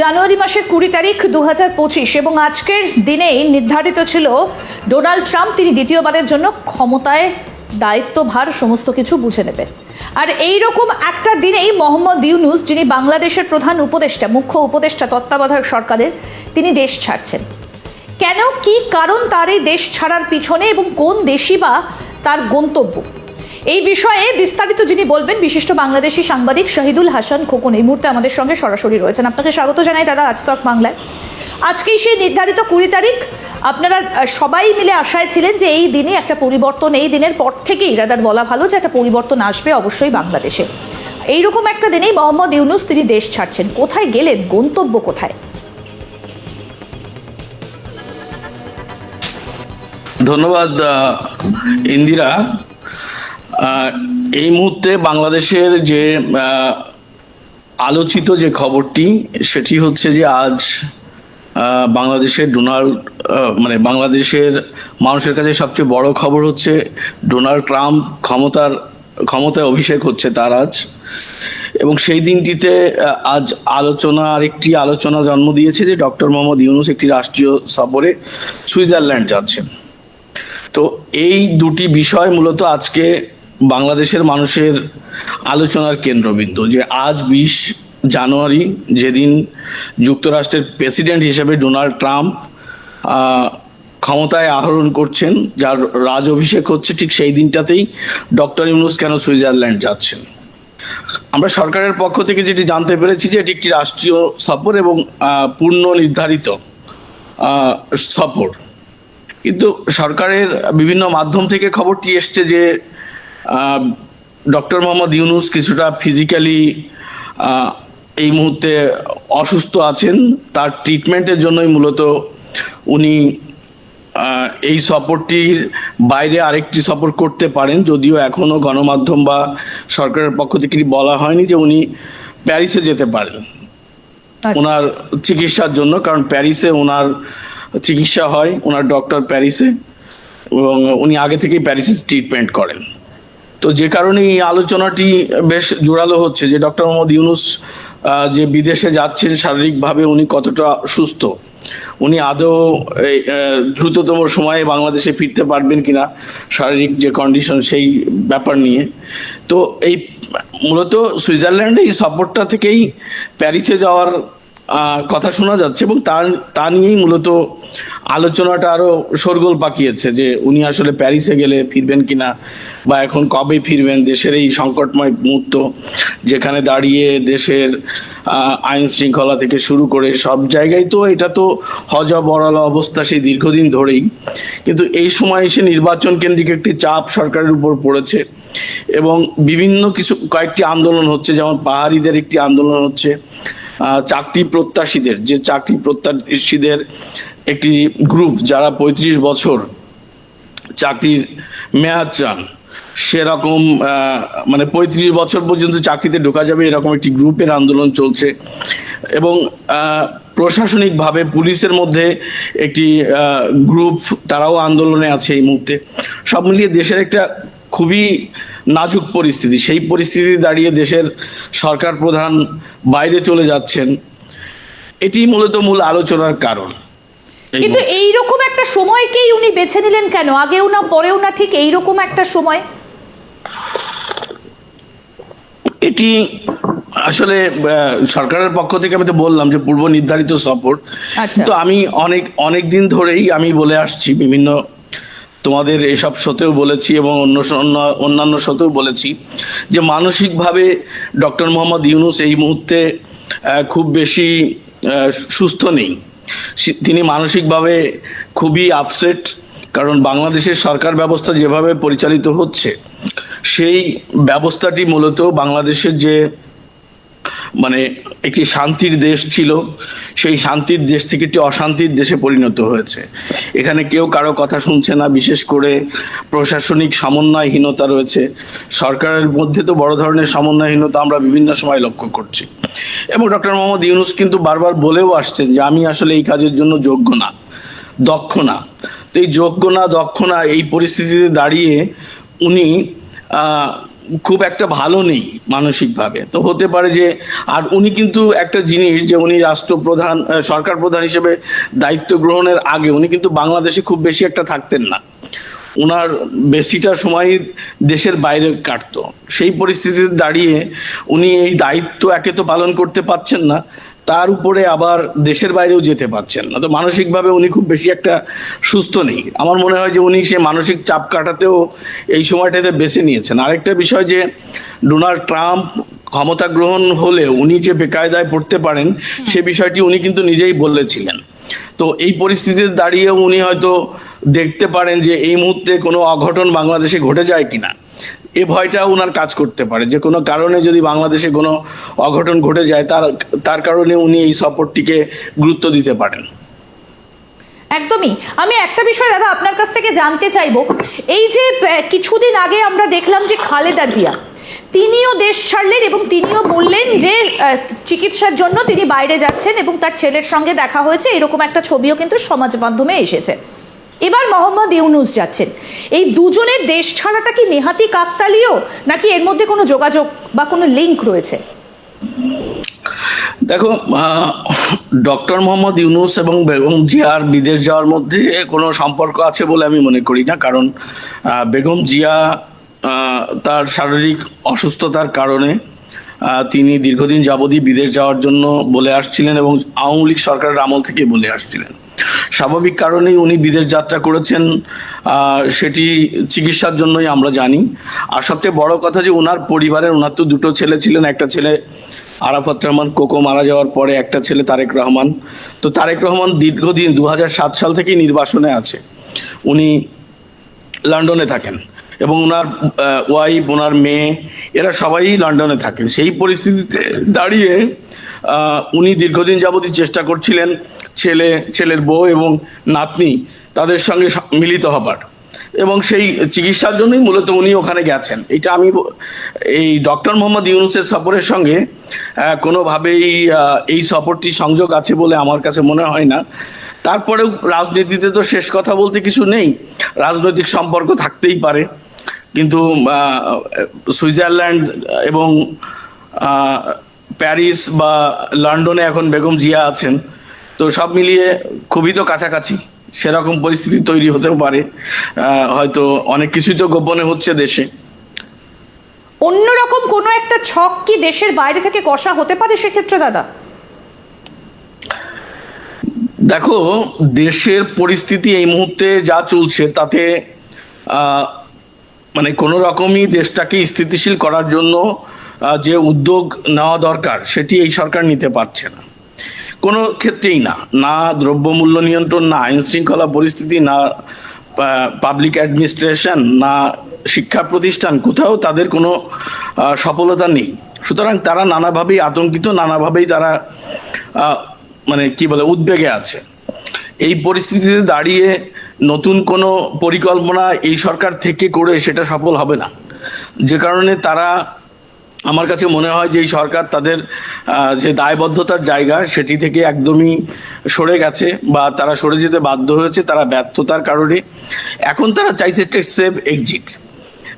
জানুয়ারি মাসের কুড়ি তারিখ দু পঁচিশ এবং আজকের দিনেই নির্ধারিত ছিল ডোনাল্ড ট্রাম্প তিনি দ্বিতীয়বারের জন্য ক্ষমতায় দায়িত্বভার সমস্ত কিছু বুঝে নেবেন। আর এই রকম একটা দিনেই মোহাম্মদ ইউনুস, যিনি বাংলাদেশের প্রধান উপদেষ্টা, মুখ্য উপদেষ্টা, তত্ত্বাবধায়ক সরকারের, তিনি দেশ ছাড়ছেন। কেন, কি কারণ তার এই দেশ ছাড়ার পিছনে এবং কোন দেশই বা তার গন্তব্য? এই বিষয়ে বিস্তারিত যিনি বলবেন, বিশিষ্ট বাংলাদেশি সাংবাদিক শহীদুল হাসান খোকন, এই মুহূর্তে আমাদের সঙ্গে সরাসরি রয়েছেন। আপনাকে স্বাগত জানাই দাদা আজ তক বাংলায়। আজকেই সেই নির্ধারিত কুড়ি তারিখ, আপনারা সবাই মিলে আশায় ছিলেন যে এই দিনে একটা পরিবর্তন, এই দিনের পর থেকেই রাদার বলা ভালো যে একটা পরিবর্তন আসবে অবশ্যই বাংলাদেশে। এইরকম একটা দিনেই মোহাম্মদ ইউনুস তিনি দেশ ছাড়ছেন। কোথায় গেলেন? গন্তব্য কোথায়? ধন্যবাদ ইন্দিরা। এই মুহূর্তে বাংলাদেশের যে আলোচিত যে খবরটি, সেটি হচ্ছে যে আজ বাংলাদেশের ডোনাল্ড মানে বাংলাদেশের মানুষের কাছে সবচেয়ে বড় খবর হচ্ছে ডোনাল্ড ট্রাম্প ক্ষমতার, ক্ষমতায় অভিষেক হচ্ছে তার আজ। এবং সেই দিনটিতে আজ আলোচনা, আরেকটি আলোচনা জন্ম দিয়েছে যে ডক্টর মোহাম্মদ ইউনুস একটি রাষ্ট্রীয় সফরে সুইজারল্যান্ড যাচ্ছেন। তো এই দুটি বিষয় মূলত আজকে বাংলাদেশের মানুষের আলোচনার কেন্দ্রবিন্দু যে আজ বিশ জানুয়ারি, যেদিন যুক্তরাষ্ট্রের প্রেসিডেন্ট হিসেবে ডোনাল্ড ট্রাম্প ক্ষমতায় আহরণ করছেন, যার রাজ অভিষেক হচ্ছে ঠিক সেই দিনটাতেই ডক্টর ইউনুস কেন সুইজারল্যান্ড যাচ্ছেন? আমরা সরকারের পক্ষ থেকে যেটি জানতে পেরেছি যে এটি একটি রাষ্ট্রীয় সফর এবং পূর্ণ নির্ধারিত সফর। কিন্তু সরকারের বিভিন্ন মাধ্যম থেকে খবরটি এসছে যে ডক্টর মোহাম্মদ ইউনুস কিছুটা ফিজিক্যালি এই মুহূর্তে অসুস্থ আছেন। তার ট্রিটমেন্টের জন্যই মূলত উনি এই সফরটির বাইরে আরেকটি সফর করতে পারেন। যদিও এখনও গণমাধ্যম বা সরকারের পক্ষ থেকে বলা হয়নি যে উনি প্যারিসে যেতে পারেন। ওনার চিকিৎসার জন্য কারণ প্যারিসে ওনার চিকিৎসা হয়। ওনার ডক্টর প্যারিসে এবং উনি আগে থেকেই প্যারিসে ট্রিটমেন্ট করেন। তো যে কারণে এই আলোচনাটি বেশ জোরালো হচ্ছে যে ডক্টর মোহাম্মদ ইউনুস যে বিদেশে যাচ্ছেন শারীরিকভাবে উনি কতটা সুস্থ? উনি আদৌ দ্রুততম সময়ে বাংলাদেশে ফিরতে পারবেন কিনা? শারীরিক যে কন্ডিশন সেই ব্যাপার নিয়ে। তো এই মূলত সুইজারল্যান্ডে এই সফরটা থেকেই প্যারিসে যাওয়ার কথা শোনা যাচ্ছে এবং তার, তা নিয়েই মূলত আলোচনাটা আরও শোরগোল পাকিয়েছে যে উনি আসলে প্যারিসে গেলে ফিরবেন কিনা বা এখন কবে ফিরবেন দেশের এই সংকটময় মুহূর্ত যেখানে দাঁড়িয়ে দেশের আইন শৃঙ্খলা থেকে শুরু করে সব জায়গায় তো এটা তো হজ বড়াল অবস্থা সেই দীর্ঘদিন ধরেই। কিন্তু এই সময় এসে নির্বাচন কেন্দ্রিক একটি চাপ সরকারের উপর পড়েছে এবং বিভিন্ন কিছু, কয়েকটি আন্দোলন হচ্ছে, যেমন পাহাড়িদের একটি আন্দোলন হচ্ছে চাকরি প্রত্যাশীদের, যে চাকরি প্রত্যাশীদের একটি গ্রুপ যারা পঁয়ত্রিশ বছর চাকরির মেয়াদ চান, সেরকম মানে পঁয়ত্রিশ বছর পর্যন্ত চাকরিতে ঢোকা যাবে এরকম একটি গ্রুপের আন্দোলন চলছে। এবং প্রশাসনিকভাবে পুলিশের মধ্যে একটি গ্রুপ তারাও আন্দোলনে আছে এই মুহূর্তে। সব মিলিয়ে দেশের একটা খুবই নাজুক পরিস্থিতি। সেই পরিস্থিতি দাঁড়িয়ে দেশের সরকার প্রধান বাইরে চলে যাচ্ছেন এটি মূলত মূল আলোচনার কারণ। কিন্তু এই কিন্তু এইরকম একটা সময়কেই উনি বেছে নিলেন কেন? আগেও না পরেও না ঠিক এইরকম একটা সময়? এটি আসলে সরকারের পক্ষ থেকে আমি তো বললাম যে পূর্ব নির্ধারিত সফর। আচ্ছা। তো আমি অনেক অনেক দিন ধরেই আমি বলে আসছি বিভিন্ন তোমাদের এসব শোতেও বলেছি এবং অন্য অন্য- অন্যান্য শোতেও বলেছি যে মানসিকভাবে ডক্টর মোহাম্মদ ইউনুস এই মুহূর্তে খুব বেশি সুস্থ নেই। তিনি মানসিকভাবে খুবই আপসেট কারণ বাংলাদেশের সরকার ব্যবস্থা যেভাবে পরিচালিত হচ্ছে, সেই ব্যবস্থাটি মূলত বাংলাদেশের যে মানে একটি শান্তির দেশ ছিল, সেই শান্তির দেশ থেকে একটি অশান্তির দেশে পরিণত হয়েছে। এখানে কেউ কারও কথা শুনছে না, বিশেষ করে প্রশাসনিক সমন্বয়হীনতা রয়েছে। সরকারের মধ্যে তো বড় ধরনের সমন্বয়হীনতা আমরা বিভিন্ন সময় লক্ষ্য করছি। এবং ডক্টর মোহাম্মদ ইউনুস কিন্তু বারবার বলেও আসছেন যে, আমি আসলে এই কাজের জন্য যোগ্য না, দক্ষ না। তো এই যোগ্য না, দক্ষ না এই পরিস্থিতিতে দাঁড়িয়ে উনি খুব একটা ভালো নেই মানসিকভাবে। তো হতে পারে যে, আর উনি কিন্তু একটা জিনিস যে, উনি রাষ্ট্রপ্রধান সরকার প্রধান হিসেবে দায়িত্ব গ্রহণের আগে উনি কিন্তু বাংলাদেশে খুব বেশি একটা থাকতেন না। ওনার বেশিটা সময় দেশের বাইরে কাটতো। সেই পরিস্থিতিতে দাঁড়িয়ে উনি এই দায়িত্ব একে তো পালন করতে পারছেন না তার উপরে আবার দেশের বাইরেও যেতে পারছেন না। তো মানসিকভাবে উনি খুব বেশি একটা সুস্থ নেই। আমার মনে হয় যে উনি সে মানসিক চাপ কাটাতেও এই সময়টাতে বেছে নিয়েছেন। আরেকটা বিষয় যে ডোনাল্ড ট্রাম্প ক্ষমতা গ্রহণ হলে উনি যে বেকায়দায় পড়তে পারেন, সে বিষয়টি উনি কিন্তু নিজেই বলেছিলেন। তো এই পরিস্থিতিতে দাঁড়িয়ে উনি হয়তো দেখতে পারেন যে এই মুহূর্তে কোনো অঘটন বাংলাদেশে ঘটে যায় কিনা। এ ভয়টা ওনার কাজ করতে পারে। যে কোনো কারণে যদি বাংলাদেশে কোনো অঘটন ঘটে যায়, তার তার কারণে উনি এই সফরটিকে গুরুত্ব দিতে পারেন। একদমই। আমি একটা বিষয় দাদা আপনার কাছ থেকে জানতে চাইব। এই যে কিছুদিন আগে আমরা দেখলাম যে খালেদা জিয়া, তিনিও দেশ ছাড়লেন এবং তিনিও বললেন যে চিকিৎসার জন্য তিনি বাইরে যাচ্ছেন এবং তার ছেলের সঙ্গে দেখা হয়েছে। এরকম একটা ছবিও কিন্তু সমাজ মাধ্যমে এসেছে। এবার মোহাম্মদ ইউনুস যাচ্ছেন। এই দুজনের দেশ ছাড়াটা কি নেহাতি কাকতালীয়, নাকি এর মধ্যে কোনো যোগাযোগ বা কোনো লিঙ্ক রয়েছে? দেখো ডক্টর মোহাম্মদ ইউনুস এবং বেগম জিয়ার বিদেশ যাওয়ার মধ্যে কোনো সম্পর্ক আছে বলে আমি মনে করি না। কারণ বেগম জিয়া তার শারীরিক অসুস্থতার কারণে তিনি দীর্ঘদিন যাবতীয় বিদেশ যাওয়ার জন্য বলে আসছিলেন এবং আওয়ামী লীগ সরকারের আমল থেকে বলে আসছিলেন। স্বাভাবিক কারণেই উনি বিদেশ যাত্রা করেছেন সেটি চিকিৎসার জন্যই আমরা জানি। আর সবচেয়ে বড় কথা যে ওনার পরিবারের ওনার তো দুটো ছেলে ছিলেন, একটা ছেলে আরাফাত রহমান, কোকো মারা যাওয়ার পরে একটা ছেলে তারেক রহমান। তো তারেক রহমান দীর্ঘদিন দু সাল থেকেই নির্বাসনে আছে। উনি লন্ডনে থাকেন এবং ওনার ওয়াইফ ওনার মেয়ে, এরা সবাই লন্ডনে থাকেন। সেই পরিস্থিতিতে দাঁড়িয়ে উনি দীর্ঘদিন যাবতই চেষ্টা করছিলেন। ছেলে, ছেলের বউ এবং নাতনি তাদের সঙ্গে মিলিত হবার। এবং সেই চিকিৎসার জন্যই মূলত উনি ওখানে গেছেন। এটা আমি এই ডক্টর মোহাম্মদ ইউনুসের সফরের সঙ্গে কোনোভাবেই এই সফরটি সংযোগ আছে বলে আমার কাছে মনে হয় না। তারপরেও রাজনীতিতে তো শেষ কথা বলতে কিছু নেই। রাজনৈতিক সম্পর্ক থাকতেই পারে। কিন্তু সুইজারল্যান্ড এবং প্যারিস বা লন্ডনে এখন বেগম জিয়া আছেন। তো সব মিলিয়ে খুবই তো কাছাকাছি। সেরকম পরিস্থিতি তৈরি হতেও পারে। হয়তো অনেক কিছুই তো গোপনে হচ্ছে দেশে। অন্যরকম কোনো একটা ছক কি দেশের বাইরে থেকে কষা হতে পারে সেক্ষেত্রে দাদা? দেখো দেশের পরিস্থিতি এই মুহূর্তে যা চলছে তাতে মানে কোনো রকমই দেশটাকে স্থিতিশীল করার জন্য যে উদ্যোগ নেওয়া দরকার সেটি এই সরকার নিতে পারছে না। কোনো ক্ষেত্রেই না। না দ্রব্যমূল্য নিয়ন্ত্রণ, না আইন শৃঙ্খলা পরিস্থিতি, না পাবলিক অ্যাডমিনিস্ট্রেশন না শিক্ষা প্রতিষ্ঠান, কোথাও তাদের কোনো সফলতা নেই। সুতরাং তারা নানাভাবেই আতঙ্কিত, নানাভাবেই তারা মানে কি বলে, উদ্বেগে আছে। এই পরিস্থিতিতে দাঁড়িয়ে নতুন কোনো পরিকল্পনা এই সরকার থেকে করে সেটা সফল হবে না। যে কারণে তারা আমার কাছে মনে হয় যে এই সরকার তাদের যে দায়বদ্ধতার জায়গা সেটি থেকে একদমই সরে গেছে বা তারা সরে যেতে বাধ্য হয়েছে, তারা ব্যর্থতার কারণে। এখন তারা চাইছে সেফ এক্সিট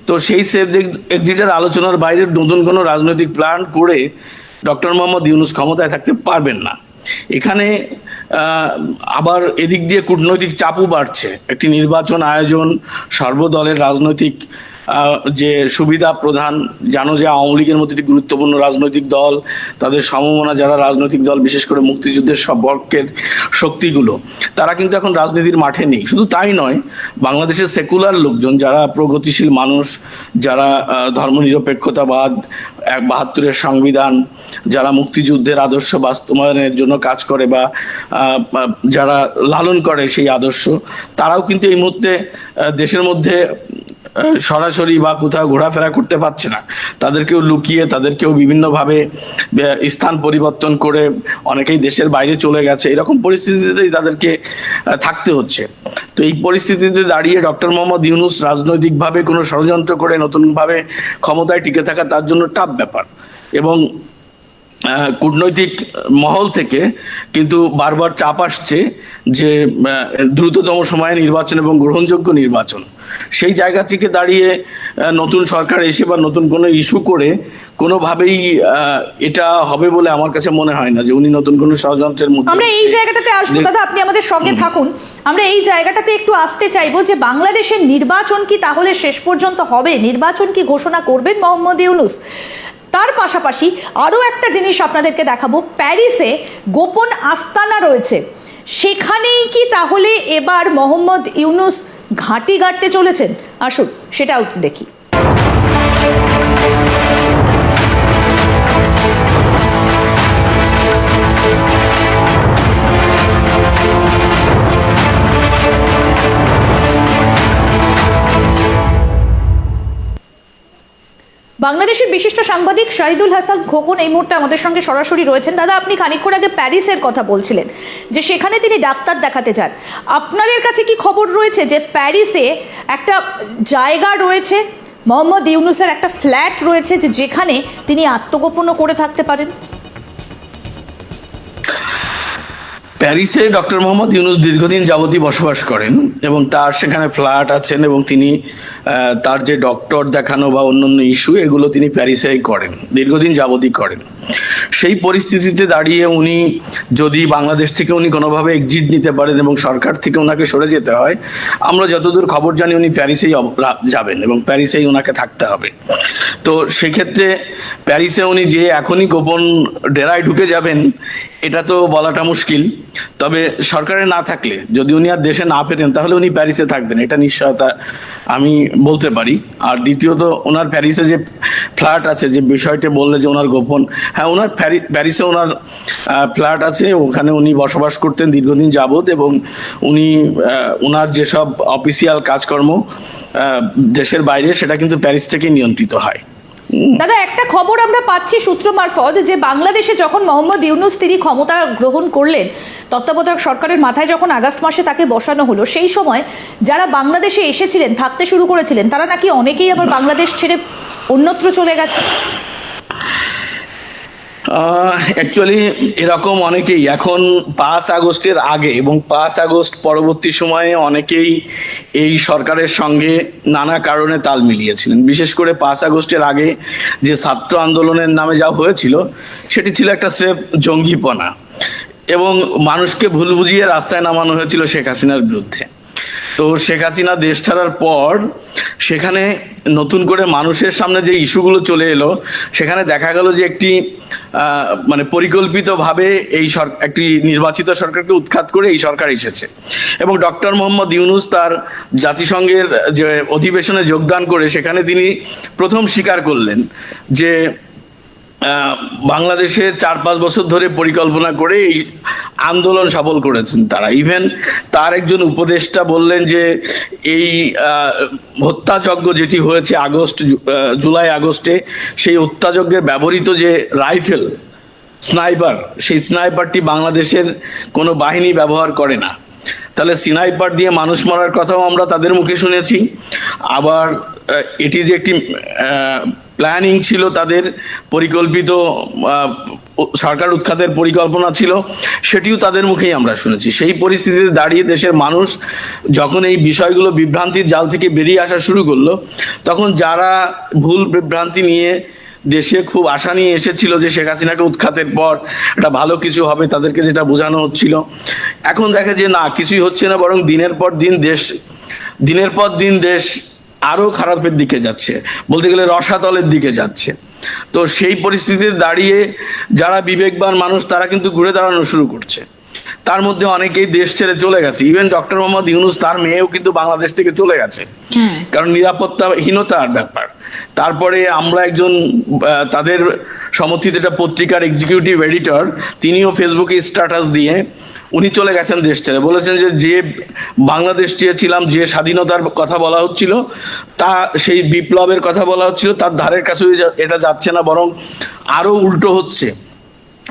তো সেই সেফ এক্সিটের আলোচনার বাইরে নতুন কোনো রাজনৈতিক প্ল্যান করে ডক্টর মোহাম্মদ ইউনুস ক্ষমতায় থাকতে পারবেন না। এখানে আবার এদিক দিয়ে কূটনৈতিক চাপও বাড়ছে। একটি নির্বাচন আয়োজন সর্বদলের রাজনৈতিক যে সুবিধা প্রধান, জানো যে আওয়ামী লীগের একটি গুরুত্বপূর্ণ রাজনৈতিক দল, তাদের সমমনা যারা রাজনৈতিক দল, বিশেষ করে মুক্তিযুদ্ধের সম্পর্কের শক্তিগুলো, তারা কিন্তু এখন রাজনীতির মাঠে নেই। শুধু তাই নয়, বাংলাদেশের সেকুলার লোকজন, যারা প্রগতিশীল মানুষ, যারা ধর্মনিরপেক্ষতাবাদ, এক বাহাত্তরের সংবিধান, যারা মুক্তিযুদ্ধের আদর্শ বাস্তবায়নের জন্য কাজ করে বা যারা লালন করে সেই আদর্শ, তারাও কিন্তু এই মুহূর্তে দেশের মধ্যে সরাসরি বা কোথাও ঘোরাফেরা করতে পারছে না। তাদেরকেও লুকিয়ে, তাদেরকেও বিভিন্নভাবে স্থান পরিবর্তন করে অনেকেই দেশের বাইরে চলে গেছে। এরকম পরিস্থিতিতেই তাদেরকে থাকতে হচ্ছে। তো এই পরিস্থিতিতে দাঁড়িয়ে ডক্টর মোহাম্মদ ইউনুস রাজনৈতিকভাবে কোনো ষড়যন্ত্র করে নতুনভাবে ক্ষমতায় টিকে থাকা তার জন্য টাফ ব্যাপার। এবং কূটনৈতিক মহল থেকে কিন্তু বারবার চাপ আসছে যে দ্রুততম সময়ে নির্বাচন এবং গ্রহণযোগ্য নির্বাচন। সেই জায়গা থেকে দাঁড়িয়ে নতুন সরকার এসে বা নতুন কোনো ইস্যু করে কোনোভাবেই এটা হবে বলে আমার কাছে মনে হয় না যে উনি নতুন কোনো ষড়যন্ত্রের মধ্যে আমরা এই জায়গাটাতে আসব দাদা আপনি আমাদের সঙ্গে থাকুন। আমরা এই জায়গাটাতে একটু আসতে চাইব যে বাংলাদেশের নির্বাচন কি তাহলে শেষ পর্যন্ত হবে? নির্বাচন কি ঘোষণা করবেন মোহাম্মদ ইউনুস? তার পাশাপাশি আরও একটা জিনিস আপনাদেরকে দেখাবো, প্যারিসে গোপন আস্তানা রয়েছে। সেখানেই কি তাহলে এবার মোহাম্মদ ইউনুস ঘাঁটি গাড়তে চলেছেন? আসুন, সেটাও দেখি। বাংলাদেশের বিশিষ্ট সাংবাদিক শাহিদুল হাসান খোকন এই মুহূর্তে আমাদের সঙ্গে সরাসরি রয়েছেন। দাদা, আপনি খানিক্ষণ আগে প্যারিসের কথা বলছিলেন, যে সেখানে তিনি ডাক্তার দেখাতে যান। আপনাদের কাছে কি খবর রয়েছে যে প্যারিসে একটা জায়গা রয়েছে, মোহাম্মদ ইউনুসের একটা ফ্ল্যাট রয়েছে, যে যেখানে তিনি আত্মগোপনও করে থাকতে পারেন? প্যারিসে ডক্টর মোহাম্মদ ইউনুস দীর্ঘদিন যাবতই বসবাস করেন এবং তার সেখানে ফ্ল্যাট আছেন এবং তিনি তার যে ডক্টর দেখানো বা অন্যান্য ইস্যু, এগুলো তিনি প্যারিসেই করেন, দীর্ঘদিন যাবতই করেন। সেই পরিস্থিতিতে দাঁড়িয়ে উনি যদি বাংলাদেশ থেকে উনি কোনোভাবে এক্সিট নিতে পারেন এবং সরকার থেকে ওনাকে সরে যেতে হয়, আমরা যতদূর খবর জানি উনি প্যারিসেই যাবেন এবং প্যারিসেই ওনাকে থাকতে হবে। তো সেক্ষেত্রে প্যারিসে উনি যে এখনই গোপন ডেরায় ঢুকে যাবেন এটা তো বলাটা মুশকিল। তবে সরকারে না থাকলে, যদি উনি আর দেশে না ফেরেন, তাহলে উনি প্যারিসে থাকবেন। এটা নিশ্চয়তা আমি বলতে পারি। আর দ্বিতীয়ত, ওনার প্যারিসে যে ফ্ল্যাট আছে, যে বিষয়টি বললে যে ওনার গোপন হ্যাঁ ওনার প্যারিসে ওনার ফ্ল্যাট আছে, ওখানে উনি বসবাস করতেন দীর্ঘদিন যাবত এবং উনি ওনার যেসব অফিসিয়াল কাজকর্ম দেশের বাইরে, সেটা কিন্তু প্যারিস থেকে নিয়ন্ত্রিত হয়। দাদা, একটা খবর আমরা পাচ্ছি সূত্র মারফত যে বাংলাদেশে যখন মোহাম্মদ ইউনুস তিনি ক্ষমতা গ্রহণ করলেন, তত্ত্বাবধায়ক সরকারের মাথায় যখন আগস্ট মাসে তাকে বসানো হলো, সেই সময় যারা বাংলাদেশে এসেছিলেন, থাকতে শুরু করেছিলেন, তারা নাকি অনেকেই আবার বাংলাদেশ ছেড়ে অন্যত্র চলে গেছে? অ্যাকচুয়ালি এরকম অনেকেই এখন পাঁচ আগস্টের আগে এবং পাঁচ আগস্ট পরবর্তী সময়ে অনেকেই এই সরকারের সঙ্গে নানা কারণে তাল মিলিয়েছিলেন। বিশেষ করে পাঁচ আগস্টের আগে যে ছাত্র আন্দোলনের নামে যা হয়েছিল, সেটি ছিল একটা স্রেফ জঙ্গিপনা এবং মানুষকে ভুল বুঝিয়ে রাস্তায় নামানো হয়েছিল শেখ হাসিনার বিরুদ্ধে। তো শেখ হাসিনা দেশ ছাড়ার পর সেখানে নতুন করে মানুষের সামনে যে ইস্যুগুলো চলে এলো, সেখানে দেখা গেল যে একটি মানে পরিকল্পিতভাবে এই একটি নির্বাচিত সরকারকে উৎখাত করে এই সরকার এসেছে। এবং ডক্টর মোহাম্মদ ইউনুস তার জাতিসংঘের যে অধিবেশনে যোগদান করে সেখানে তিনি প্রথম স্বীকার করলেন যে আহ, বাংলাদেশের চার পাঁচ বছর ধরে পরিকল্পনা করে এই আন্দোলন সফল করেছেন তারা। ইভেন তার একজন উপদেষ্টা বললেন যে এই হত্যাযজ্ঞ যেটি হয়েছে আগস্ট জুলাই আগস্টে সেই হত্যাযজ্ঞের ব্যবহৃত যে রাইফেল স্নাইপার সেই স্নাইপারটি বাংলাদেশের কোনো বাহিনী ব্যবহার করে না। তাহলে স্নাইপার দিয়ে মানুষ মারার কথাও আমরা তাদের মুখে শুনেছি। আবার এটি যে একটি প্ল্যানিং ছিল তাদের পরিকল্পিত সরকার উৎখাতের পরিকল্পনা ছিল, সেটিও তাদের মুখেই আমরা শুনেছি। সেই পরিস্থিতিতে দাঁড়িয়ে দেশের মানুষ যখন এই বিষয়গুলো বিভ্রান্তির জাল থেকে বেরিয়ে আসা শুরু করল, তখন যারা ভুল বিভ্রান্তি নিয়ে দেশে খুব আশা নিয়ে এসেছিল যে শেখ হাসিনাকে উৎখাতের পর একটা ভালো কিছু হবে, তাদেরকে যেটা বোঝানো হচ্ছিল। এখন দেখে যে না, কিছুই হচ্ছে না, বরং দিনের পর দিন দেশ, দিনের পর দিন দেশ আরও খারাপের দিকে যাচ্ছে। বলতে গেলে রসাতলের দিকে যাচ্ছে। তো সেই পরিস্থিতিতে দাঁড়িয়ে যারা বিবেকবান মানুষ, তারা কিন্তু ঘুরে দাঁড়ানো শুরু করছে। তার মধ্যে অনেকেই দেশ ছেড়ে চলে গেছে। ইভেন ডক্টর মোহাম্মদ ইউনুস তার মেয়েও কিন্তু বাংলাদেশ থেকে চলে গেছে। কারণ নিরাপত্তাহীনতার ব্যাপার। তারপরে আমরা একজন তাদের সমর্থিত একটা পত্রিকার এক্সিকিউটিভ এডিটর তিনিও ফেসবুকে স্ট্যাটাস দিয়ে উনি চলে গেছেন দেশ ছেড়ে। বলেছেন যে যে বাংলাদেশ চেয়েছিলাম যে স্বাধীনতার কথা বলা হচ্ছিল তা সেই বিপ্লবের কথা বলা হচ্ছিল তার ধারের কাছেও এটা যাচ্ছে না বরং আরও উল্টো হচ্ছে।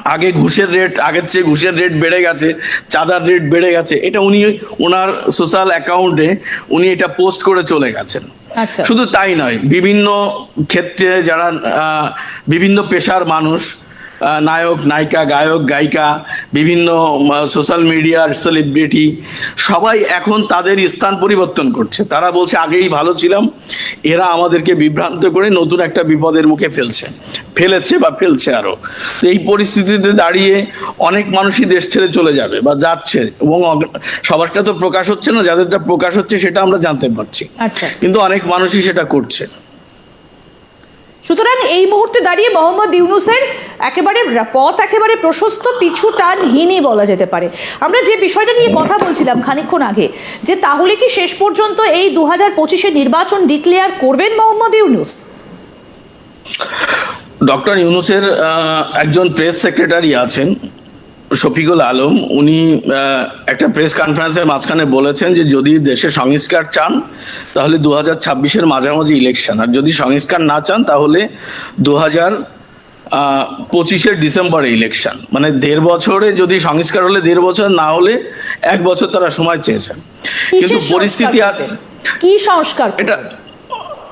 আগে ঘুষের রেট আগের চেয়ে ঘুষের রেট বেড়ে গেছে চাঁদার রেট বেড়ে গেছে এটা উনি ওনার সোশ্যাল অ্যাকাউন্টে উনি এটা পোস্ট করে চলে গেছেন। আচ্ছা। শুধু তাই নয় বিভিন্ন ক্ষেত্রে যারা আহ, বিভিন্ন পেশার মানুষ নায়ক নায়িকা গায়ক গায়িকা বিভিন্ন সোশ্যাল মিডিয়ার সেলিব্রিটি সবাই এখন তাদের স্থান পরিবর্তন করছে। তারা বলছে আগেই ভালো ছিলাম। এরা আমাদেরকে বিভ্রান্ত করে নতুন একটা বিপদের মুখে ফেলছে। ফেলেছে বা ফেলছে আরও তো এই পরিস্থিতিতে দাঁড়িয়ে অনেক মানুষই দেশ ছেড়ে চলে যাবে বা যাচ্ছে এবং সবারটা তো প্রকাশ হচ্ছে না যাদেরটা প্রকাশ হচ্ছে সেটা আমরা জানতে পারছি। আচ্ছা। কিন্তু অনেক মানুষই সেটা করছে। সুতরাং এই মুহূর্তে দাঁড়িয়ে মোহাম্মদ ইউনুসের একেবারে পথ একেবারে প্রশস্ত, পিছু টানহীনই বলা যেতে পারে। আমরা যে বিষয়টা নিয়ে কথা বলছিলাম খানিক্ষণ আগে, যে তাহলে কি শেষ পর্যন্ত এই দু হাজার পঁচিশে নির্বাচন ডিক্লেয়ার করবেন মোহাম্মদ ইউনুস? ডক্টর ইউনুসের একজন প্রেস সেক্রেটারি আছেন। শফিকুল আলম উনি একটা প্রেস কনফারেন্সের মাঝখানে বলেছেন যে যদি দেশে সংস্কার চান তাহলে দু হাজার ছাব্বিশের মাঝামাঝি ইলেকশন আর যদি সংস্কার না চান তাহলে দু হাজার পঁচিশের ডিসেম্বরে ইলেকশন মানে দেড় বছরে যদি সংস্কার হলে দেড় বছর না হলে এক বছর তারা সময় চেয়েছেন। কিন্তু পরিস্থিতি আর কি সংস্কার এটা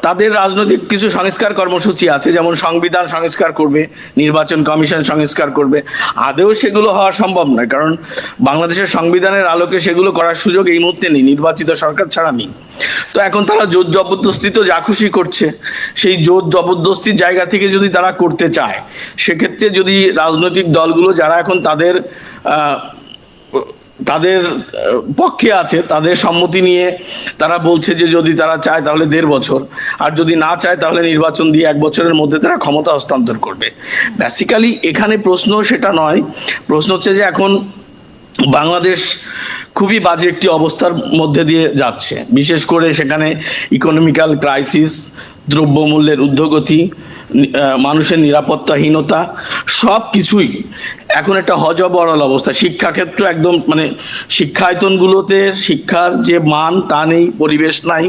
তাদের রাজনৈতিক কিছু সংস্কার কর্মসূচি আছে, যেমন সংবিধান সংস্কার করবে, নির্বাচন কমিশন সংস্কার করবে। আদেও সেগুলো হওয়া সম্ভব নয়, কারণ বাংলাদেশের সংবিধানের আলোকে সেগুলো করার সুযোগ এই মুহূর্তে নেই, নির্বাচিত সরকার ছাড়া নেই। তো এখন তারা জোর জবরদস্তি তো যা খুশি করছে, সেই জোর জবরদস্তির জায়গা থেকে যদি তারা করতে চায়, সেক্ষেত্রে যদি রাজনৈতিক দলগুলো, যারা এখন তাদের তাদের পক্ষে আছে, তাদের সম্মতি নিয়ে তারা বলছে যে যদি তারা চায় তাহলে দেড় বছর। আর যদি না চায় তাহলে নির্বাচন দিয়ে এক বছরের মধ্যে তারা ক্ষমতা হস্তান্তর করবে। বেসিক্যালি এখানে প্রশ্ন সেটা নয়। প্রশ্ন হচ্ছে যে এখন বাংলাদেশ খুবই বাজে একটি অবস্থার মধ্যে দিয়ে যাচ্ছে। বিশেষ করে সেখানে ইকোনমিক্যাল ক্রাইসিস দ্রব্যমূল্যের ঊর্ধ্বগতি মানুষের নিরাপত্তাহীনতা সব কিছুই এখন একটা হজবরল অবস্থা। শিক্ষাক্ষেত্র একদম মানে শিক্ষায়তনগুলোতে শিক্ষার যে মান তা নেই, পরিবেশ নাই।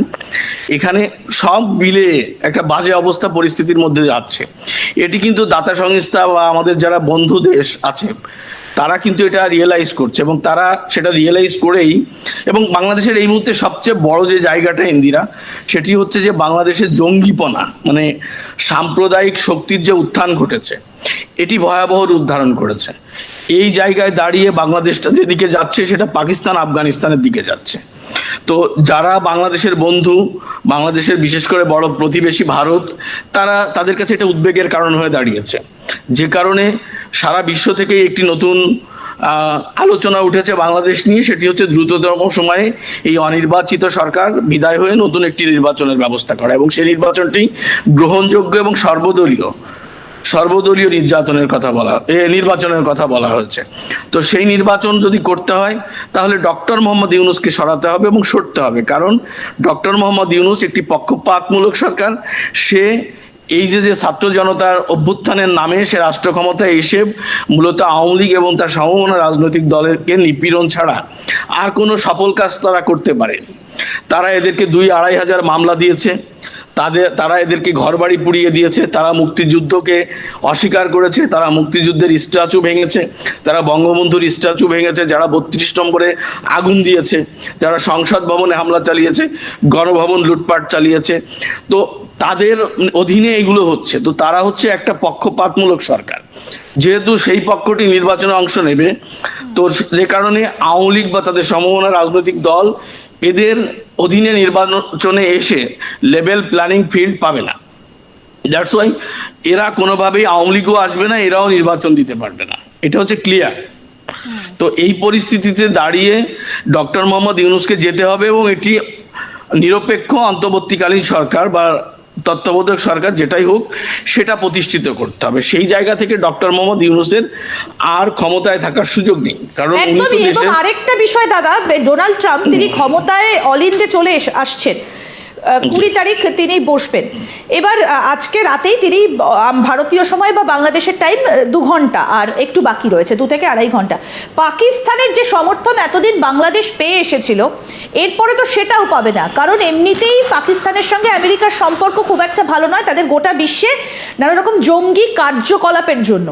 এখানে সব মিলে একটা বাজে অবস্থা পরিস্থিতির মধ্যে যাচ্ছে। এটি কিন্তু দাতা সংস্থা বা আমাদের যারা বন্ধু দেশ আছে তারা কিন্তু এটা রিয়েলাইজ করছে এবং তারা সেটা রিয়েলাইজ করেই এবং বাংলাদেশের এই মুহূর্তে সবচেয়ে বড় যে জায়গাটা ইন্দিরা, সেটি হচ্ছে যে বাংলাদেশের জঙ্গিপনা মানে সাম্প্রদায়িক শক্তির যে উত্থান ঘটেছে, এটি ভয়াবহ রূপ ধারণ করেছে। এই জায়গায় দাঁড়িয়ে বাংলাদেশটা যেদিকে যাচ্ছে সেটা পাকিস্তান, আফগানিস্তানের দিকে যাচ্ছে। তো যারা বাংলাদেশের বন্ধু, বাংলাদেশের বিশেষ করে বড় প্রতিবেশী ভারত, তারা তাদের কাছে এটা উদ্বেগের কারণ হয়ে দাঁড়িয়েছে। যে কারণে সারা বিশ্ব থেকে একটি নতুন আলোচনা উঠেছে বাংলাদেশ নিয়ে, সেটি হচ্ছে দ্রুততম সময়ে এই অনির্বাচিত সরকার বিদায় হয়ে নতুন একটি নির্বাচনের ব্যবস্থা করা। এবং সেই নির্বাচনটি গ্রহণযোগ্য এবং সর্বদলীয়। সর্বদলীয় নির্যাতনের কথা বলা, এ নির্বাচনের কথা বলা হয়েছে। তো সেই নির্বাচন যদি করতে হয়, তাহলে ডক্টর মোহাম্মদ ইউনুসকে সরাতে হবে এবং সরতে হবে। কারণ ডক্টর মোহাম্মদ ইউনুস একটি পক্ষপাতমূলক সরকার। সে এই যে যে ছাত্র জনতার অভ্যুত্থানের নামে সে রাষ্ট্র ক্ষমতায় এসে মূলত আওয়ামী লীগ এবং তার সমমনা রাজনৈতিক দলেরকে নিপীড়ন ছাড়া আর কোনো সফল কাজ তারা করতে পারে। তারা এদেরকে দুই আড়াই হাজার মামলা দিয়েছে। তাদের, তারা এদেরকে ঘরবাড়ি পুড়িয়ে দিয়েছে, তারা মুক্তিযুদ্ধকে অস্বীকার করেছে, তারা মুক্তিযুদ্ধের স্ট্যাচু ভেঙেছে, তারা বঙ্গবন্ধুর স্ট্যাচু ভেঙেছে, যারা বত্রিশ নম্বরে আগুন দিয়েছে, যারা সংসদ ভবনে হামলা চালিয়েছে, গণভবন লুটপাট চালিয়েছে। তো তাদের অধীনে এগুলো হচ্ছে। তো তারা হচ্ছে একটা পক্ষপাতমূলক সরকার। যেহেতু সেই পক্ষটি নির্বাচনে অংশ নেবে, তো যে কারণে আওয়ামী লীগ বা তাদের সমমনা রাজনৈতিক দল এদের অধীনে নির্বাচনে এসে লেভেল প্ল্যানিং ফিল্ড পাবে না। দ্যাটস ওয়াই এরা কোনোভাবেই আওয়ামী লীগও আসবে না এরাও নির্বাচন দিতে পারবে না। এটা হচ্ছে ক্লিয়ার তো এই পরিস্থিতিতে দাঁড়িয়ে ডক্টর মোহাম্মদ ইউনুসকে যেতে হবে এবং এটি নিরপেক্ষ অন্তর্বর্তীকালীন সরকার বা তত্ত্বাবধায়ক সরকার যেটাই হোক সেটা প্রতিষ্ঠিত করতে হবে। সেই জায়গা থেকে ডক্টর মোহাম্মদ ইউনুসের আর ক্ষমতায় থাকার সুযোগ নেই। কারণ একদমই এবং আরেকটা বিষয় দাদা ডোনাল্ড ট্রাম্প তিনি ক্ষমতায় অলিন্দে চলে এস- আসছেন। কুড়ি তারিখ তিনি বসবেন। এবার আজকে রাতেই তিনি ভারতীয় সময় বা বাংলাদেশের টাইম দু ঘণ্টা আর একটু বাকি রয়েছে দু থেকে আড়াই ঘণ্টা। পাকিস্তানের যে সমর্থন এতদিন বাংলাদেশ পেয়ে এসেছিল এরপরে তো সেটাও পাবে না। কারণ এমনিতেই পাকিস্তানের সঙ্গে আমেরিকার সম্পর্ক খুব একটা ভালো নয় তাদের গোটা বিশ্বে নানা রকম জঙ্গি কার্যকলাপের জন্য।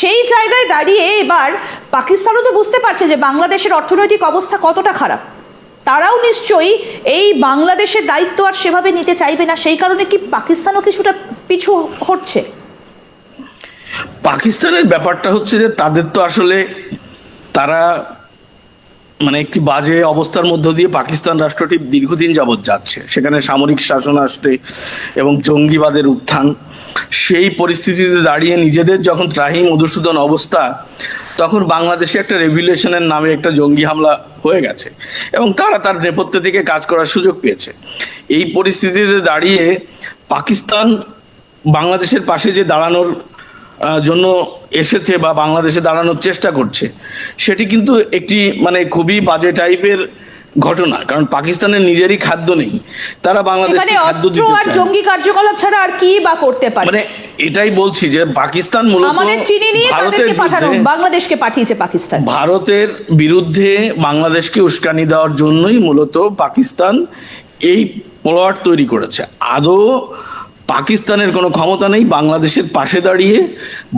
সেই জায়গায় দাঁড়িয়ে এবার পাকিস্তানও তো বুঝতে পারছে যে বাংলাদেশের অর্থনৈতিক অবস্থা কতটা খারাপ। তারাও নিশ্চয়ই এই বাংলাদেশের দায়িত্ব আর সেভাবে নিতে চাইবে না। সেই কারণে কি পাকিস্তানও কিছুটা পিছু হচ্ছে পাকিস্তানের ব্যাপারটা হচ্ছে যে তাদের তো আসলে তারা মানে একটি বাজে অবস্থার মধ্য দিয়ে পাকিস্তান রাষ্ট্রটি দীর্ঘদিন যাবৎ যাচ্ছে। সেখানে সামরিক শাসন আসছে এবং জঙ্গিবাদের উত্থান। সেই পরিস্থিতিতে দাঁড়িয়ে নিজেদের যখন ত্রাহি মধুসূদন অবস্থা তখন বাংলাদেশে একটা রেভুলেশনের নামে একটা জঙ্গি হামলা হয়ে গেছে এবং তারা তার নেপথ্য থেকে কাজ করার সুযোগ পেয়েছে। এই পরিস্থিতিতে দাঁড়িয়ে পাকিস্তান বাংলাদেশের পাশে যে দাঁড়ানোর জন্য এসেছে বা বাংলাদেশে দাঁড়ানোর চেষ্টা করছে, সেটি কিন্তু একটি মানে খুবই বাজে টাইপের ঘটনা কারণ পাকিস্তানের নিজেরই খাদ্য নেই তারা খাদ্য অস্ত্র আর জঙ্গি কার্যকলাপ ছাড়া আর কি বা করতে পারে? মানে এটাই বলছি যে পাকিস্তান মূলত আমাদের চিনি নিয়ে তাদেরকে পাঠানো বাংলাদেশকে পাঠিয়েছে পাকিস্তান। ভারতের বিরুদ্ধে বাংলাদেশকে উস্কানি দেওয়ার জন্যই মূলত পাকিস্তান এই প্লট তৈরি করেছে। আদৌ পাকিস্তানের কোনো ক্ষমতা নেই বাংলাদেশের পাশে দাঁড়িয়ে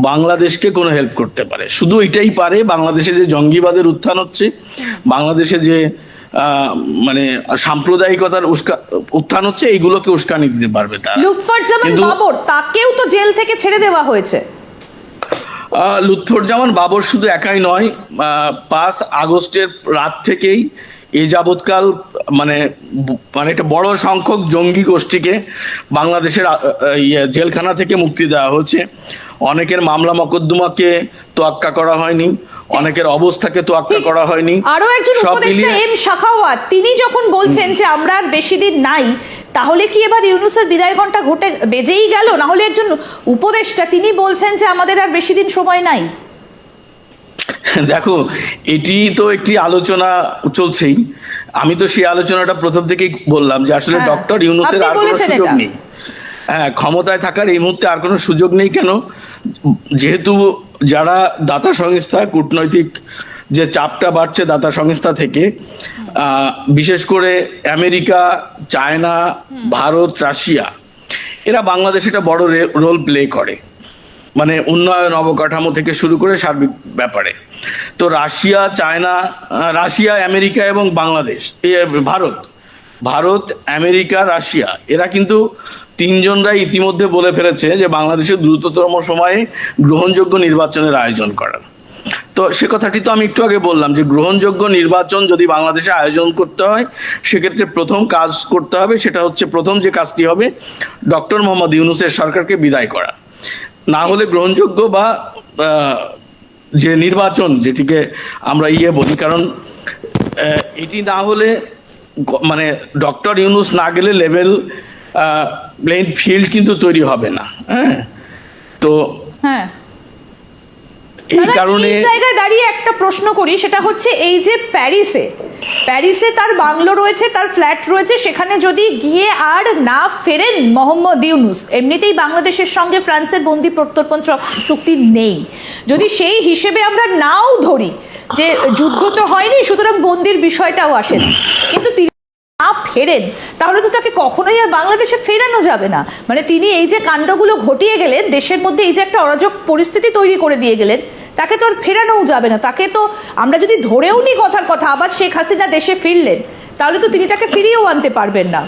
বাংলাদেশকে কোনো হেল্প করতে পারে। শুধু এটাই পারে বাংলাদেশে যে জঙ্গিবাদের উত্থান হচ্ছে বাংলাদেশে যে মানে সাম্প্রদায়িকতার উত্থান হচ্ছে এইগুলোকে উস্কানি দিতে পারবে তারা। লুৎফারজামান বাবর তাকেও তো জেল থেকে ছেড়ে দেওয়া হয়েছে। লুৎফরজামান বাবর শুধু একাই নয় পাঁচ আগস্টের রাত থেকেই এ যাবৎকাল মানে মানে একটা বড় সংখ্যক জঙ্গি গোষ্ঠীকে বাংলাদেশের ইয়ে জেলখানা থেকে মুক্তি দেওয়া হয়েছে। অনেকের মামলা মকদ্দমাকে তোয়াক্কা করা হয়নি। অনেকের অবস্থাকে তো ঠিক। করা হয়নি। আরও একজন উপদেষ্টা এম শাখাওয়াত তিনি যখন বলছেন যে আমরা আর বেশি দিন নাই তাহলে কি এবার ইউনুসের বিদায় ঘণ্টা ঘটে বেজেই গেল? না হলে একজন উপদেষ্টা তিনি বলছেন যে আমাদের আর বেশি দিন সময় নাই। দেখো এটি তো একটি আলোচনা চলছেই। আমি তো সেই আলোচনাটা প্রথম থেকেই বললাম যে আসলে হ্যাঁ, ডক্টর ইউনুসের আর কোনো বলেছেন সুযোগ এটা। নেই। হ্যাঁ ক্ষমতায় থাকার এই মুহূর্তে আর কোনো সুযোগ নেই কেন? যেহেতু যারা দাতা সংস্থা, কূটনৈতিক যে চাপটা বাড়ছে দাতা সংস্থা থেকে বিশেষ করে আমেরিকা, চায়না, ভারত, রাশিয়া, এরা বাংলাদেশে একটা বড় রোল প্লে করে। মানে উন্নয়ন অবকাঠামো থেকে শুরু করে সার্বিক ব্যাপারে। তো রাশিয়া, চায়না রাশিয়া, আমেরিকা এবং বাংলাদেশ ভারত ভারত, আমেরিকা, রাশিয়া, এরা কিন্তু তিনজনরাই ইতিমধ্যে বলে ফেলেছে যে বাংলাদেশের দ্রুততম সময়ে গ্রহণযোগ্য নির্বাচনের আয়োজন করার। তো সে কথাটি তো আমি একটু আগে বললাম যে গ্রহণযোগ্য নির্বাচন যদি বাংলাদেশে আয়োজন করতে হয়, সেক্ষেত্রে প্রথম কাজ করতে হবে সেটা হচ্ছে প্রথম যে কাজটি হবে, ডক্টর মোহাম্মদ ইউনুসের সরকারকে বিদায় করা। না হলে গ্রহণযোগ্য বা যে নির্বাচন যেটিকে আমরা ইয়ে বলি, কারণ এটি না হলে মানে ডক্টর ইউনুস না গেলে লেভেল প্লেইন ফিল্ড কিন্তু তৈরি হবে না হ্যাঁ? তো হ্যাঁ। এই কারণে এই জায়গায় দাঁড়িয়ে একটা প্রশ্ন করি সেটা হচ্ছে এই যে প্যারিসে প্যারিসে তার বাংলো রয়েছে তার ফ্ল্যাট রয়েছে সেখানে যদি গিয়ে আর না ফেরেন মোহাম্মদ ইউনুস এমনিতেই বাংলাদেশের সঙ্গে ফ্রান্সের বন্দি প্রত্যর্পণ চুক্তি নেই। যদি সেই হিসেবে আমরা নাও ধরি যে যুদ্ধ তো হয়নি সুতরাং বন্দির বিষয়টাও আসে কিন্তু তিনি না ফেরেন তাহলে তো তাকে কখনোই আর বাংলাদেশে ফেরানো যাবে না। মানে তিনি এই যে কাণ্ডগুলো ঘটিয়ে গেলেন, দেশের মধ্যে এই যে একটা অরাজক পরিস্থিতি তৈরি করে দিয়ে গেলেন, তাকে তো আর ফেরানোও যাবে না। তাকে তো, আমরা যদি ধরেও নি কথার কথা, আবার শেখ হাসিনা দেশে ফিরলেন, তাহলে তো তিনি তাকে ফিরিয়েও আনতে পারবেন না।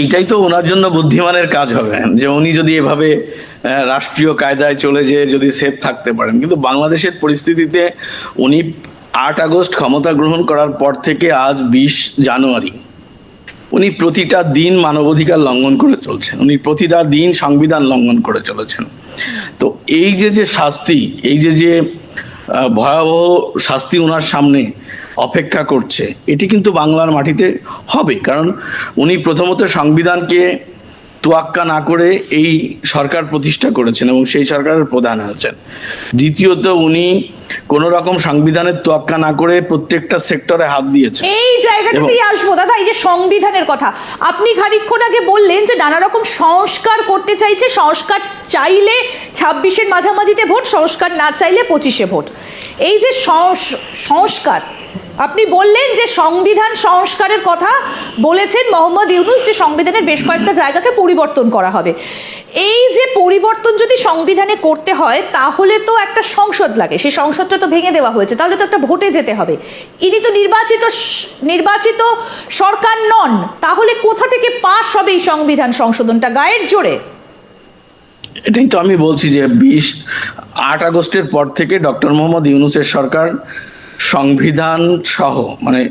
এইটাই তো ওনার জন্য বুদ্ধিমানের কাজ হবে, যে উনি যদি এভাবে রাষ্ট্রীয় কায়দায় চলে যেয়ে যদি সেফ থাকতে পারেন। কিন্তু বাংলাদেশের পরিস্থিতিতে উনি আট আগস্ট ক্ষমতা গ্রহণ করার পর থেকে আজ বিশ জানুয়ারি উনি প্রতিটা দিন মানবাধিকার লঙ্ঘন করে চলছেন। উনি প্রতিটা দিন সংবিধান লঙ্ঘন করে চলেছেন। তো এই যে যে শাস্তি, এই যে যে ভয়াবহ শাস্তি ওনার সামনে অপেক্ষা করছে, এটি কিন্তু বাংলার মাটিতে হবে। কারণ উনি প্রথমত সংবিধানকে তোয়াক্কা না করে এই সরকার প্রতিষ্ঠা করেছেন এবং সেই সরকারের প্রধান হয়েছেন। দ্বিতীয়ত উনি কোনো রকম সংবিধানের তোয়াক্কা না করে প্রত্যেকটা সেক্টরে হাত দিয়েছেন। এই জায়গাটাতেই আসব দাদা এই যে সংবিধানের কথা। আপনি খানিকক্ষণ আগে বললেন যে নানা রকম সংস্কার করতে চাইছে সংস্কার চাইলে ছাব্বিশের মাঝামাঝিতে ভোট সংস্কার না চাইলে পঁচিশে ভোট। এই যে সংস- সংস্কার আপনি বললেন যে সংবিধান সংস্কারের কথা বলেছেন মোহাম্মদ ইউনুস, যে সংবিধানের বেশ কয়েকটা জায়গাকে পরিবর্তন করা হবে। এই যে পরিবর্তন যদি সংবিধানে করতে হয়, তাহলে তো একটা সংসদ লাগে। সেই সংসদটা তো ভেঙে দেওয়া হয়েছে, তাহলে তো একটা ভোটে যেতে হবে। ইনি তো নির্বাচিত নির্বাচিত সরকার নন, তাহলে কোথা থেকে পাশ হবে এই সংবিধান সংশোধনটা গায়ের জোরে? এটাই তো আমি বলছি যে বিশ আট আগস্টের পর থেকে ডক্টর মোহাম্মদ ইউনুসের সরকার সংবিধান সহ মানে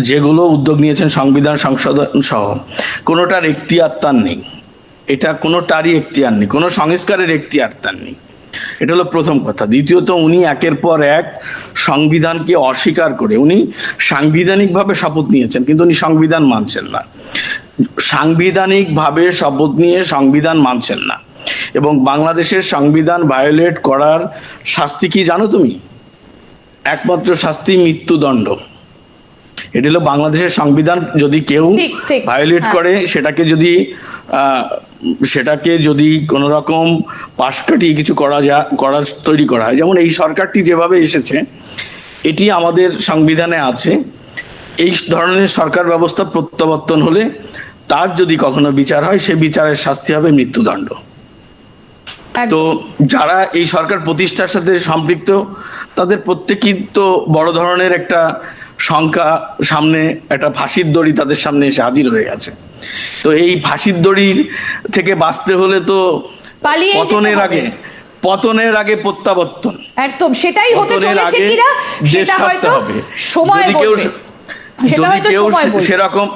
যেগুলো উদ্যোগ নিয়েছেন সংবিধান সংশোধন সহ, কোনোটার এখতিয়ার তার নেই। এটা কোনোটারই এখতিয়ার নেই, কোনো সংস্কারের এখতিয়ার তার নেই। এটা হলো প্রথম কথা। দ্বিতীয়ত, উনি একের পর এক সংবিধানকে অস্বীকার করে, উনি সাংবিধানিকভাবে শপথ নিয়েছেন, কিন্তু উনি সংবিধান মানছেন না। সাংবিধানিকভাবে শপথ নিয়ে সংবিধান মানছেন না। এবং বাংলাদেশের সংবিধান ভায়োলেট করার শাস্তি কি জানো তুমি? একমাত্র শাস্তি মৃত্যুদণ্ড। এটা হলো বাংলাদেশের সংবিধান যদি কেউ ভায়োলেট হ্যাঁ। করে সেটাকে যদি সেটাকে যদি কোনো রকম পাশ কাটিয়ে কিছু করা যা করার তৈরি করা হয়। যেমন এই সরকারটি যেভাবে এসেছে এটি আমাদের সংবিধানে আছে। এই ধরনের সরকার ব্যবস্থা প্রত্যাবর্তন হলে তার যদি কখনো বিচার হয় সে বিচারের শাস্তি হবে মৃত্যুদণ্ড। তো যারা এই সরকার প্রতিষ্ঠার সাথে সম্পৃক্ত তাদের প্রত্যেকই তো বড় ধরনের একটা সংখ্যা সামনে একটা ফাঁসির দড়ি তাদের সামনে এসে হাজির হয়ে গেছে। তো এই ফাঁসির দড়ির থেকে বাঁচতে হলে তো পতনের আগে পতনের আগে প্রত্যাবর্তন। একদম সেটাই হতে পতনের চলেছে আগে কিনা সেটা হয়তো সময় যদি কেউ সেরকম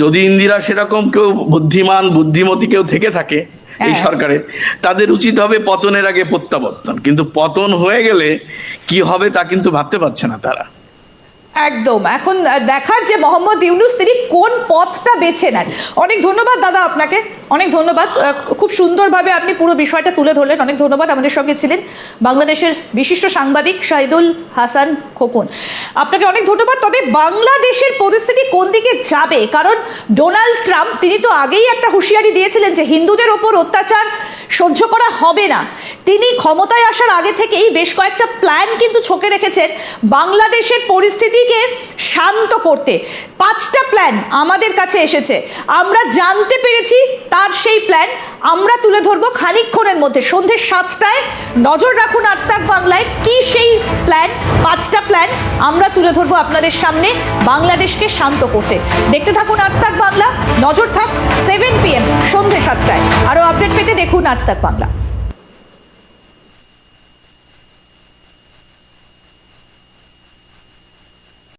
যদি ইন্দিরা সেরকম কেউ বুদ্ধিমান বুদ্ধিমতী কেউ থেকে থাকে এই হ্যাঁ। সরকারের তাদের উচিত হবে পতনের আগে প্রত্যাবর্তন। কিন্তু পতন হয়ে গেলে কি হবে তা কিন্তু ভাবতে পারছে না তারা। একদম। এখন দেখার যে মোহাম্মদ ইউনুস তিনি কোন পথটা বেছে নেন? অনেক ধন্যবাদ দাদা আপনাকে। অনেক ধন্যবাদ। খুব সুন্দরভাবে আপনি পুরো বিষয়টা তুলে ধরলেন। অনেক ধন্যবাদ আমাদের সঙ্গে ছিলেন বাংলাদেশের বিশিষ্ট সাংবাদিক শাহিদুল হাসান খোকন। আপনাকে অনেক ধন্যবাদ। তবে বাংলাদেশের পরিস্থিতি কোন দিকে যাবে? কারণ ডোনাল্ড ট্রাম্প, তিনি তো আগেই একটা হুঁশিয়ারি দিয়েছিলেন যে হিন্দুদের ওপর অত্যাচার সহ্য করা হবে না। তিনি ক্ষমতায় আসার আগে থেকেই বেশ কয়েকটা প্ল্যান কিন্তু ছকে রেখেছেন বাংলাদেশের পরিস্থিতিকে শান্ত করতে। পাঁচটা প্ল্যান আমাদের কাছে এসেছে। আমরা জানতে পেরেছি তার সেই প্ল্যান আমরা তুলে ধরবো খানিক্ষণের মধ্যে। সন্ধ্যে সাতটায় নজর রাখুন আজ তাক বাংলায় কি সেই প্ল্যান পাঁচটা প্ল্যান আমরা তুলে ধরবো আপনাদের সামনে বাংলাদেশকে শান্ত করতে। দেখতে থাকুন আজ তাক বাংলা, নজর থাক সেভেন পিএম সন্ধ্যে সাতটায়। আরও আপডেট পেতে দেখুন আজ তাক বাংলা।